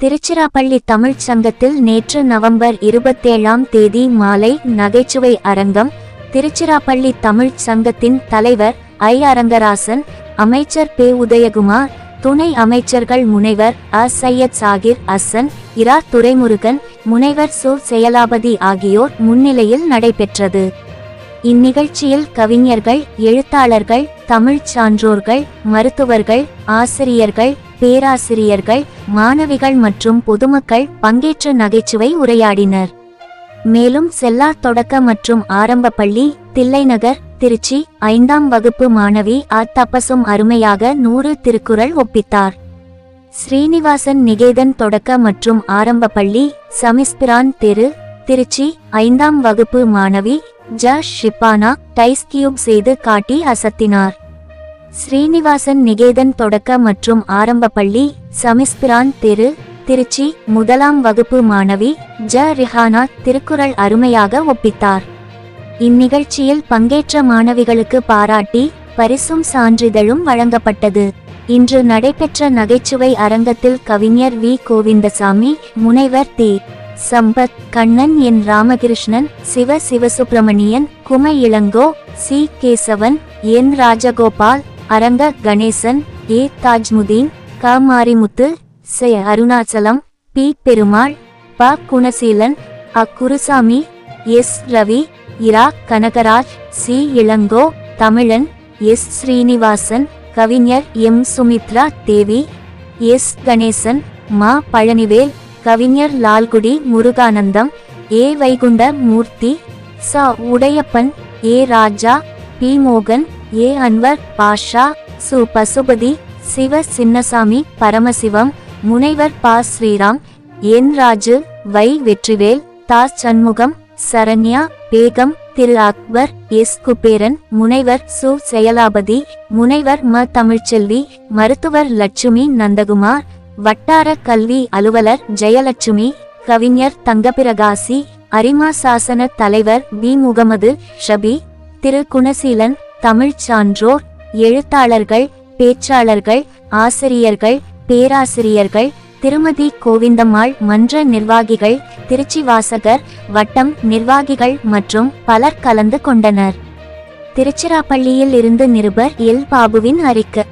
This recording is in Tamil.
திருச்சிராப்பள்ளி தமிழ்ச் சங்கத்தில் நேற்று நவம்பர் இருபத்தேழாம் தேதி மாலை நகைச்சுவை அரங்கம் திருச்சிராப்பள்ளி தமிழ்ச் சங்கத்தின் தலைவர் ஐ. அரங்கராசன் அமைச்சர் பே. உதயகுமார் துணை அமைச்சர்கள் முனைவர் அ. சையத் சாகிர் அசன் இரா. துரைமுருகன் முனைவர் சு. செயலாபதி ஆகியோர் முன்னிலையில் நடைபெற்றது. இந்நிகழ்ச்சியில் கவிஞர்கள் எழுத்தாளர்கள் தமிழ்ச் சான்றோர்கள் மருத்துவர்கள் ஆசிரியர்கள் பேராசிரியர்கள் மாணவிகள் மற்றும் பொதுமக்கள் பங்கேற்று நகைச்சுவை உரையாடினர். மேலும் செல்லார் தொடக்க மற்றும் ஆரம்ப பள்ளி தில்லைநகர் திருச்சி ஐந்தாம் வகுப்பு மாணவி ஆத்தப்பசும் அருமையாக நூறு திருக்குறள் ஒப்பித்தார். ஸ்ரீனிவாசன் நிகேதன் தொடக்க மற்றும் ஆரம்ப பள்ளி சமிஸ்பிரான் தெரு திருச்சி ஐந்தாம் வகுப்பு மாணவி ஜ ஷிப்பானா டைஸ் கியூப் செய்து காட்டி அசத்தினார். ஸ்ரீனிவாசன் நிகேதன் தொடக்க மற்றும் ஆரம்ப பள்ளி சமிஸ்பிரான் தெரு திருச்சி முதலாம் வகுப்பு மாணவி ஜ ரிஹானா திருக்குறள் அருமையாக ஒப்பித்தார். இந்நிகழ்ச்சியில் பங்கேற்ற மாணவிகளுக்கு பாராட்டி பரிசும் சான்றிதழும் வழங்கப்பட்டது. இன்று நடைபெற்ற நகைச்சுவை அரங்கத்தில் கவிஞர் வி. கோவிந்தசாமி முனைவர் தி. Sampath Kannan N Ramakrishnan Siva Sivasubramanian கும Elango C Kesavan N Rajagopal Aranga Ganesan A Tajmudeen க மாரிமுத்து செ அருணாச்சலம் பி பெருமாள் ப குணசீலன் அ குருசாமி எஸ் ரவி இரா கனகராஜ் சி இளங்கோ தமிழன் எஸ் ஸ்ரீனிவாசன் கவிஞர் எம் சுமித்ரா தேவி எஸ் கணேசன் மா பழனிவேல் கவிஞர் லால்குடி முருகானந்தம் ஏ. வைகுண்ட மூர்த்தி ச. உடையப்பன் ஏ. ராஜா பி. மோகன் ஏ. அன்வர் பாஷா சு. பசுபதி சிவ. சின்னசாமி பரமசிவம் முனைவர் பா. ஸ்ரீராம் என். ராஜு வை. வெற்றிவேல் தா. சண்முகம் சரண்யா பேகம் திரு. அக்பர் எஸ். குபேரன் முனைவர் சு. செயலாபதி முனைவர் ம. தமிழ்ச்செல்வி மருத்துவர் லட்சுமி நந்தகுமார் வட்டார கல்வி அலுவலர் ஜெயலட்சுமி கவிஞர் தங்கபிரகாசி அரிமா சாசன தலைவர் வி. முகமது ஷபி திரு. குணசீலன் தமிழ்ச் சான்றோர் எழுத்தாளர்கள் பேச்சாளர்கள் ஆசிரியர்கள் பேராசிரியர்கள் திருமதி கோவிந்தம்மாள் மன்ற நிர்வாகிகள் திருச்சி வாசகர் வட்டம் நிர்வாகிகள் மற்றும் பலர் கலந்து கொண்டனர். திருச்சிராப்பள்ளியில் இருந்து நிருபர் எல். பாபுவின் அறிக்கை.